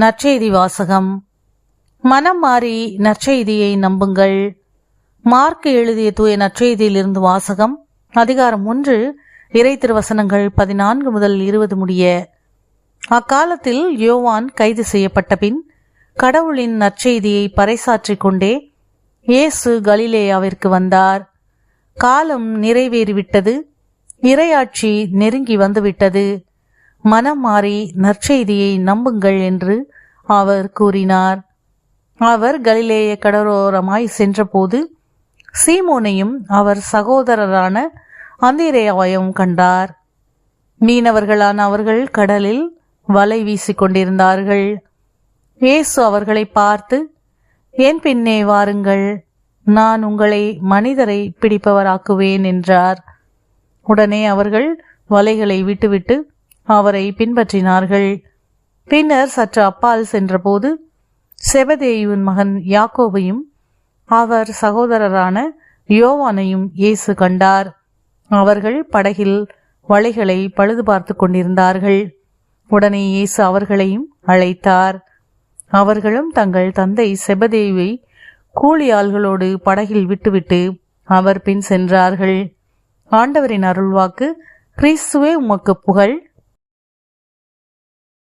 நற்செய்தி வாசகம். மனம் மாறி நற்செய்தியை நம்புங்கள். மார்க் எழுதிய தூய நற்செய்தியிலிருந்து வாசகம் அதிகாரம் ஒன்று இறை திருவசனங்கள் பதினான்கு முதல் இருபது முடிய. அக்காலத்தில் யோவான் கைது செய்யப்பட்ட பின் கடவுளின் நற்செய்தியை பறைசாற்றிக் கொண்டே இயேசு கலிலேயாவிற்கு வந்தார். காலம் நிறைவேறிவிட்டது இறையாட்சி நெருங்கி வந்துவிட்டது. மனம் மாறி நற்செய்தியை நம்புங்கள் என்று அவர் கூறினார். அவர் கலிலேய கடலோரமாய் சென்றபோது சீமோனையும் அவர் சகோதரரான அந்திரேயாவையும் கண்டார். மீனவர்களான அவர்கள் கடலில் வலை வீசிக் கொண்டிருந்தார்கள். இயேசு அவர்களை பார்த்து என் பின்னே வாருங்கள் நான் உங்களை மனிதரை பிடிப்பவராக்குவேன் என்றார். உடனே அவர்கள் வலைகளை விட்டுவிட்டு அவரை பின்பற்றினார்கள். பின்னர் சற்று அப்பால் சென்றபோது செவதேயுவின் மகன் யாக்கோவையும் அவர் சகோதரரான யோவானையும் இயேசு கண்டார். அவர்கள் படகில் வலைகளை பழுது பார்த்து கொண்டிருந்தார்கள். உடனே இயேசு அவர்களையும் அழைத்தார். அவர்களும் தங்கள் தந்தை செபதேவை கூலியாள்களோடு படகில் விட்டுவிட்டு அவர் பின் சென்றார்கள். ஆண்டவரின் அருள்வாக்கு கிறிஸ்துவே உமக்கு புகழ்